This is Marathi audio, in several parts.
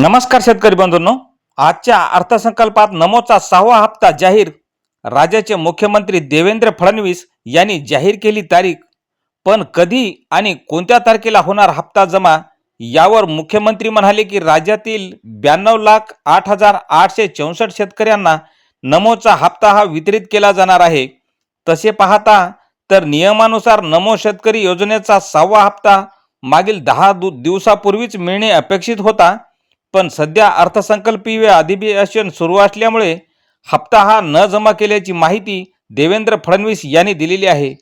नमस्कार शेतकरी बंधूंनो. आजच्या अर्थसंकल्पात नमोचा सहावा हप्ता जाहीर. राज्याचे मुख्यमंत्री देवेंद्र फडणवीस यांनी जाहीर केली तारीख. पण कधी आणि कोणत्या तारखेला होणार हप्ता जमा यावर मुख्यमंत्री म्हणाले की राज्यातील ब्याण्णव लाख आठ हजार आठशे चौसष्ट शेतकऱ्यांना नमोचा हप्ता हा वितरित केला जाणार आहे. तसे पाहता तर नियमानुसार नमो शेतकरी योजनेचा सहावा हप्ता मागील दहा दु दिवसापूर्वीच मिळणे अपेक्षित होता. पण सध्या अर्थसंकल्पीय अधिवेशन सुरू असल्यामुळे हप्ता हा न जमा केल्याची माहिती देवेंद्र फडणवीस यांनी दिलेली आहे.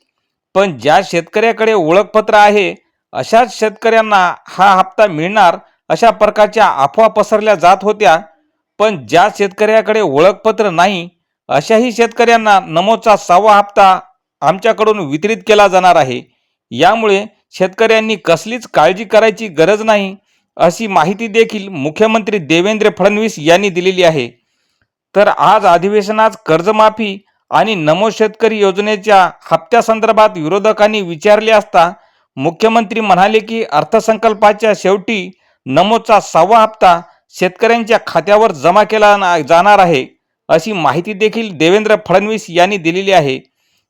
पण ज्या शेतकऱ्याकडे ओळखपत्र आहे अशाच शेतकऱ्यांना हा हप्ता मिळणार अशा प्रकारच्या अफवा पसरल्या जात होत्या. पण ज्या शेतकऱ्याकडे ओळखपत्र नाही अशाही शेतकऱ्यांना नमोचा सहावा हप्ता आमच्याकडून वितरित केला जाणार आहे. यामुळे शेतकऱ्यांनी कसलीच काळजी करायची गरज नाही. अशी माहिती देखील मुख्यमंत्री देवेंद्र फडणवीस यांनी दिलेली आहे. तर आज अधिवेशनात कर्जमाफी आणि नमो शेतकरी योजनेच्या हप्त्यासंदर्भात विरोधकांनी विचारले असता मुख्यमंत्री म्हणाले की अर्थसंकल्पाच्या शेवटी नमोचा सहावा हप्ता शेतकऱ्यांच्या खात्यावर जमा केला ना- जाणार आहे अशी माहिती देखील देवेंद्र फडणवीस यांनी दिलेली आहे.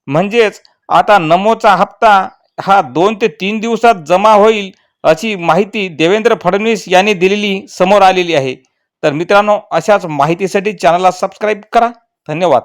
म्हणजेच आता नमोचा हप्ता हा दोन ते तीन दिवसात जमा होईल अशी माहिती देवेंद्र फडणवीस यांनी दिलेली समोर आलेली आहे. तर मित्रांनो अशाच माहितीसाठी चॅनलला सबस्क्राईब करा. धन्यवाद.